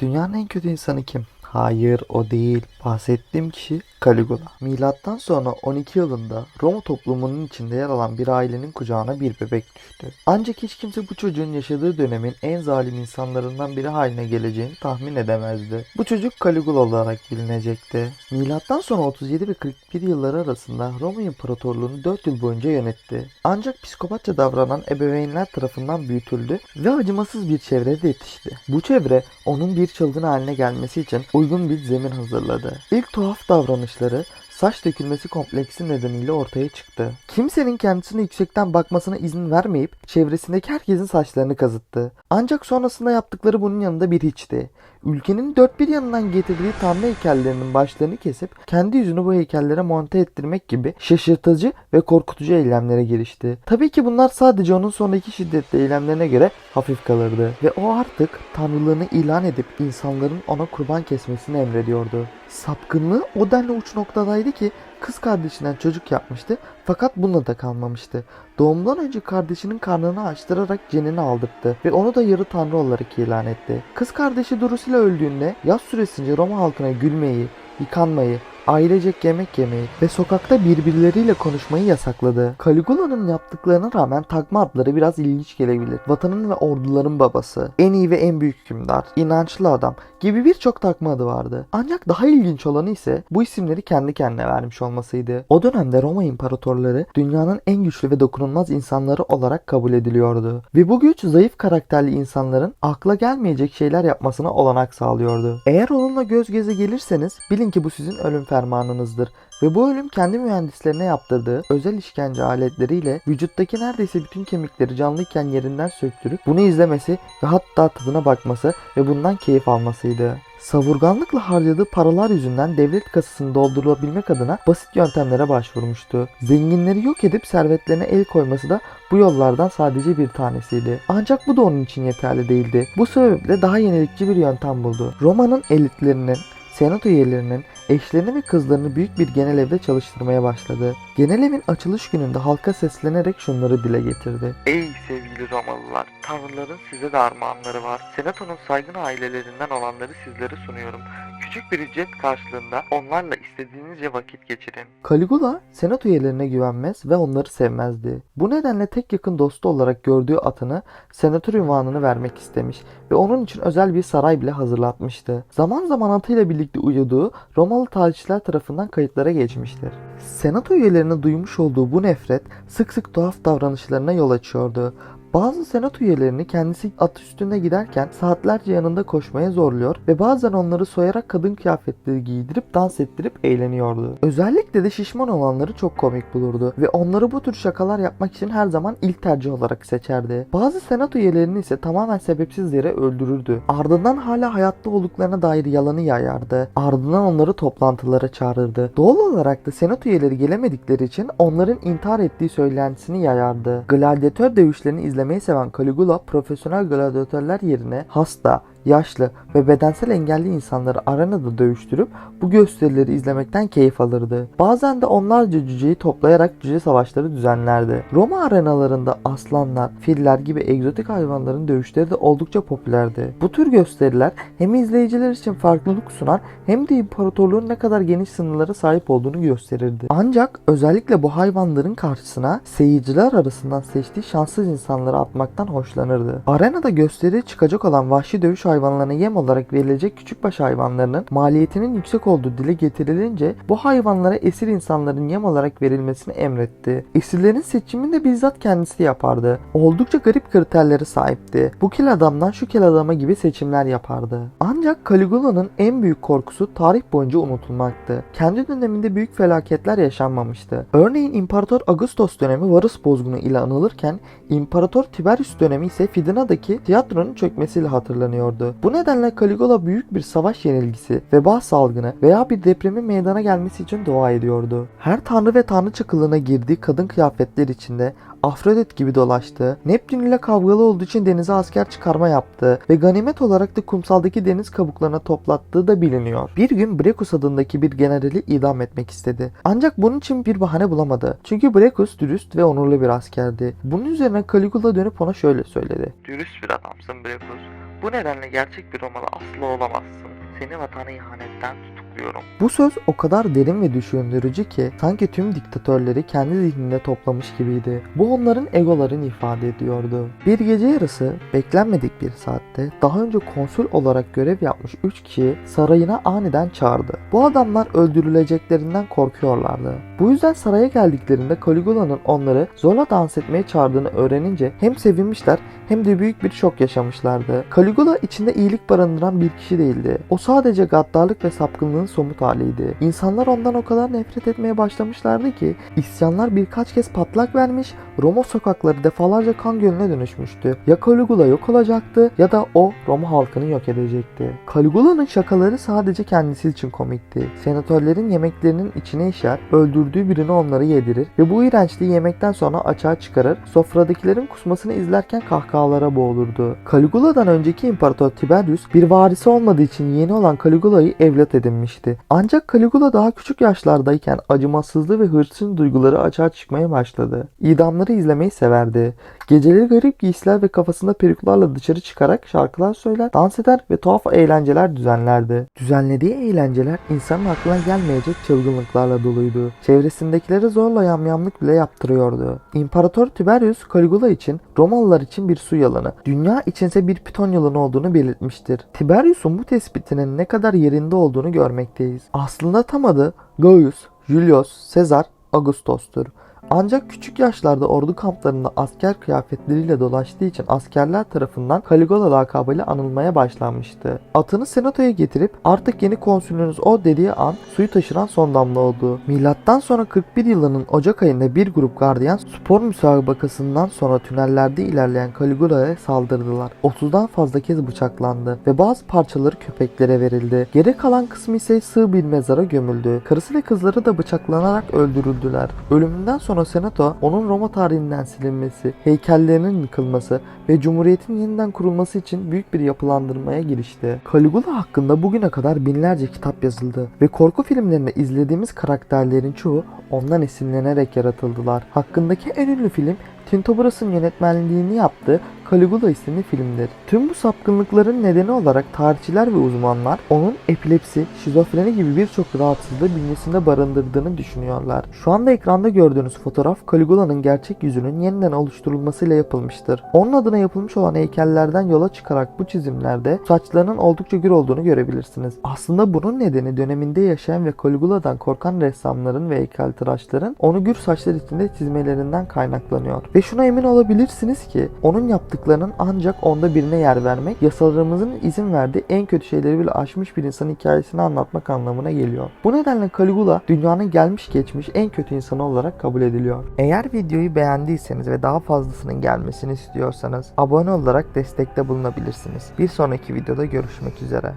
Dünyanın en kötü insanı kim? Hayır o değil. Bahsettiğim kişi Caligula. Milattan sonra 12 yılında Roma toplumunun içinde yer alan bir ailenin kucağına bir bebek düştü. Ancak hiç kimse bu çocuğun yaşadığı dönemin en zalim insanlarından biri haline geleceğini tahmin edemezdi. Bu çocuk Caligula olarak bilinecekti. Milattan sonra 37 ve 41 yılları arasında Roma İmparatorluğunu 4 yıl boyunca yönetti. Ancak psikopatça davranan ebeveynler tarafından büyütüldü ve acımasız bir çevrede yetişti. Bu çevre onun bir çılgın haline gelmesi için uygun bir zemin hazırladı. İlk tuhaf davranışları saç dökülmesi kompleksi nedeniyle ortaya çıktı. Kimsenin kendisine yüksekten bakmasına izin vermeyip çevresindeki herkesin saçlarını kazıttı. Ancak sonrasında yaptıkları bunun yanında bir hiçti. Ülkenin dört bir yanından getirdiği tanrı heykellerinin başlarını kesip kendi yüzünü bu heykellere monte ettirmek gibi şaşırtıcı ve korkutucu eylemlere girişti. Tabii ki bunlar sadece onun sonraki şiddetli eylemlerine göre hafif kalırdı ve o artık tanrılığını ilan edip insanların ona kurban kesmesini emrediyordu. Sapkınlığı o denli uç noktadaydı ki kız kardeşinden çocuk yapmıştı fakat bununla da kalmamıştı. Doğumdan önce kardeşinin karnını açtırarak cenini aldırttı ve onu da yarı tanrı olarak ilan etti. Kız kardeşi Drusilla öldüğünde yaz süresince Roma halkına gülmeyi, yıkanmayı, ailecek yemek yemeyi ve sokakta birbirleriyle konuşmayı yasakladı. Caligula'nın yaptıklarına rağmen takma adları biraz ilginç gelebilir. Vatanın ve orduların babası, en iyi ve en büyük hükümdar, inançlı adam gibi birçok takma adı vardı. Ancak daha ilginç olanı ise bu isimleri kendi kendine vermiş olmasıydı. O dönemde Roma imparatorları dünyanın en güçlü ve dokunulmaz insanları olarak kabul ediliyordu. Ve bu güç zayıf karakterli insanların akla gelmeyecek şeyler yapmasına olanak sağlıyordu. Eğer onunla göz göze gelirseniz bilin ki bu sizin ölüm fermanınızdır. Ve bu ölüm kendi mühendislerine yaptırdığı özel işkence aletleriyle vücuttaki neredeyse bütün kemikleri canlıyken yerinden söktürüp bunu izlemesi ve hatta tadına bakması ve bundan keyif almasıydı. Savurganlıkla harcadığı paralar yüzünden devlet kasasını doldurulabilmek adına basit yöntemlere başvurmuştu. Zenginleri yok edip servetlerine el koyması da bu yollardan sadece bir tanesiydi. Ancak bu da onun için yeterli değildi. Bu sebeple daha yenilikçi bir yöntem buldu. Roma'nın elitlerinin Senato üyelerinin eşlerini ve kızlarını büyük bir genel evde çalıştırmaya başladı. Genel evin açılış gününde halka seslenerek şunları dile getirdi. Ey sevgili Romalılar, tanrıların size de armağanları var. Senato'nun saygın ailelerinden olanları sizlere sunuyorum. Küçük bir ücret karşılığında onlarla istediğinizce vakit geçirin. Caligula, senato üyelerine güvenmez ve onları sevmezdi. Bu nedenle tek yakın dostu olarak gördüğü atını senatör ünvanını vermek istemiş ve onun için özel bir saray bile hazırlatmıştı. Zaman zaman atıyla birlikte uyuduğu Romalı tarihçiler tarafından kayıtlara geçmiştir. Senato üyelerine duymuş olduğu bu nefret sık sık tuhaf davranışlarına yol açıyordu. Bazı senato üyelerini kendisi at üstünde giderken saatlerce yanında koşmaya zorluyor ve bazen onları soyarak kadın kıyafetleri giydirip dans ettirip eğleniyordu. Özellikle de şişman olanları çok komik bulurdu ve onları bu tür şakalar yapmak için her zaman ilk tercih olarak seçerdi. Bazı senato üyelerini ise tamamen sebepsiz yere öldürürdü. Ardından hala hayatta olduklarına dair yalanı yayardı. Ardından onları toplantılara çağırırdı. Doğal olarak da senato üyeleri gelemedikleri için onların intihar ettiği söylentisini yayardı. Gladyatör dövüşlerini izlemeyi seven Caligula profesyonel gladyatörler yerine hasta, yaşlı ve bedensel engelli insanları arenada dövüştürüp bu gösterileri izlemekten keyif alırdı. Bazen de onlarca cüceyi toplayarak cüce savaşları düzenlerdi. Roma arenalarında aslanlar, filler gibi egzotik hayvanların dövüşleri de oldukça popülerdi. Bu tür gösteriler hem izleyiciler için farklılık sunar hem de imparatorluğun ne kadar geniş sınırlara sahip olduğunu gösterirdi. Ancak özellikle bu hayvanların karşısına seyirciler arasından seçtiği şanssız insanları atmaktan hoşlanırdı. Arenada gösteriye çıkacak olan vahşi dövüş hayvanlarına yem olarak verilecek küçükbaş hayvanlarının maliyetinin yüksek olduğu dile getirilince bu hayvanlara esir insanların yem olarak verilmesini emretti. Esirlerin seçimini de bizzat kendisi yapardı. Oldukça garip kriterlere sahipti. Bu kel adamdan şu kel adama gibi seçimler yapardı. Ancak Caligula'nın en büyük korkusu tarih boyunca unutulmaktı. Kendi döneminde büyük felaketler yaşanmamıştı. Örneğin İmparator Augustus dönemi Varus bozgunu ile anılırken İmparator Tiberius dönemi ise Fidina'daki tiyatronun çökmesiyle hatırlanıyordu. Bu nedenle Caligula büyük bir savaş yenilgisi, veba salgını veya bir depremin meydana gelmesi için dua ediyordu. Her tanrı ve tanrıça kılığına girdiği kadın kıyafetler içinde Afrodit gibi dolaştı. Neptün ile kavgalı olduğu için denize asker çıkarma yaptı ve ganimet olarak da kumsaldaki deniz kabuklarına toplattığı da biliniyor. Bir gün Brekus adındaki bir generali idam etmek istedi. Ancak bunun için bir bahane bulamadı. Çünkü Brekus dürüst ve onurlu bir askerdi. Bunun üzerine Caligula dönüp ona şöyle söyledi. Dürüst bir adamsın Brekus. Bu nedenle gerçek bir Romalı asla olamazsın. Seni vatana ihanetten tutukluyorum. Bu söz o kadar derin ve düşündürücü ki sanki tüm diktatörleri kendi zihninde toplamış gibiydi. Bu onların egolarını ifade ediyordu. Bir gece yarısı beklenmedik bir saatte daha önce konsül olarak görev yapmış 3 kişi sarayına aniden çağırdı. Bu adamlar öldürüleceklerinden korkuyorlardı. Bu yüzden saraya geldiklerinde Caligula'nın onları zorla dans etmeye çağırdığını öğrenince hem sevinmişler hem de büyük bir şok yaşamışlardı. Caligula içinde iyilik barındıran bir kişi değildi. O sadece gaddarlık ve sapkınlığın somut haliydi. İnsanlar ondan o kadar nefret etmeye başlamışlardı ki isyanlar birkaç kez patlak vermiş, Roma sokakları defalarca kan gölüne dönüşmüştü. Ya Caligula yok olacaktı ya da o Roma halkını yok edecekti. Caligula'nın şakaları sadece kendisi için komikti. Senatörlerin yemeklerinin içine işer, öldürdüğü birini onları yedirir ve bu iğrençliği yemekten sonra açığa çıkarır, sofradakilerin kusmasını izlerken kahkahalara boğulurdu. Caligula'dan önceki imparator Tiberius bir varisi olmadığı için yeni olan Caligula'yı evlat edinmişti. Ancak Caligula daha küçük yaşlardayken acımasızlığı ve hırsın duyguları açığa çıkmaya başladı. İdamları izlemeyi severdi. Geceleri garip giysiler ve kafasında peruklarla dışarı çıkarak şarkılar söyler, dans eder ve tuhaf eğlenceler düzenlerdi. Düzenlediği eğlenceler insanın aklına gelmeyecek çılgınlıklarla doluydu. Çevresindekilere zorla yamyamlık bile yaptırıyordu. İmparator Tiberius Caligula için Romalılar için bir su yalanı, dünya içinse bir piton yalanı olduğunu belirtmiştir. Tiberius'un bu tespitinin ne kadar yerinde olduğunu görmekteyiz. Aslında tam adı Gaius Julius Caesar Augustus'tur. Ancak küçük yaşlarda ordu kamplarında asker kıyafetleriyle dolaştığı için askerler tarafından Caligula lakabıyla anılmaya başlanmıştı. Atını senatoya getirip artık yeni konsülünüz o dediği an suyu taşıran son damla oldu. Milattan sonra 41 yılının Ocak ayında bir grup gardiyan spor müsabakasından sonra tünellerde ilerleyen Caligula'ya saldırdılar. 30'dan fazla kez bıçaklandı ve bazı parçaları köpeklere verildi. Geri kalan kısmı ise sığ bir mezara gömüldü. Karısı ve kızları da bıçaklanarak öldürüldüler. Ölümünden sonra Senato onun Roma tarihinden silinmesi, heykellerinin yıkılması ve Cumhuriyet'in yeniden kurulması için büyük bir yapılandırmaya girişti. Caligula hakkında bugüne kadar binlerce kitap yazıldı ve korku filmlerinde izlediğimiz karakterlerin çoğu ondan esinlenerek yaratıldılar. Hakkındaki en ünlü film Tinto Brass'ın yönetmenliğini yaptığı Caligula isimli filmdir. Tüm bu sapkınlıkların nedeni olarak tarihçiler ve uzmanlar onun epilepsi, şizofreni gibi birçok rahatsızlığı bünyesinde barındırdığını düşünüyorlar. Şu anda ekranda gördüğünüz fotoğraf Caligula'nın gerçek yüzünün yeniden oluşturulmasıyla yapılmıştır. Onun adına yapılmış olan heykellerden yola çıkarak bu çizimlerde saçlarının oldukça gür olduğunu görebilirsiniz. Aslında bunun nedeni döneminde yaşayan ve Caligula'dan korkan ressamların ve heykeltıraşların onu gür saçlar içinde çizmelerinden kaynaklanıyor. Ve şuna emin olabilirsiniz ki onun yaptıklarının ancak onda birine yer vermek, yasalarımızın izin verdiği en kötü şeyleri bile aşmış bir insanın hikayesini anlatmak anlamına geliyor. Bu nedenle Caligula dünyanın gelmiş geçmiş en kötü insanı olarak kabul ediliyor. Eğer videoyu beğendiyseniz ve daha fazlasının gelmesini istiyorsanız abone olarak destekte bulunabilirsiniz. Bir sonraki videoda görüşmek üzere.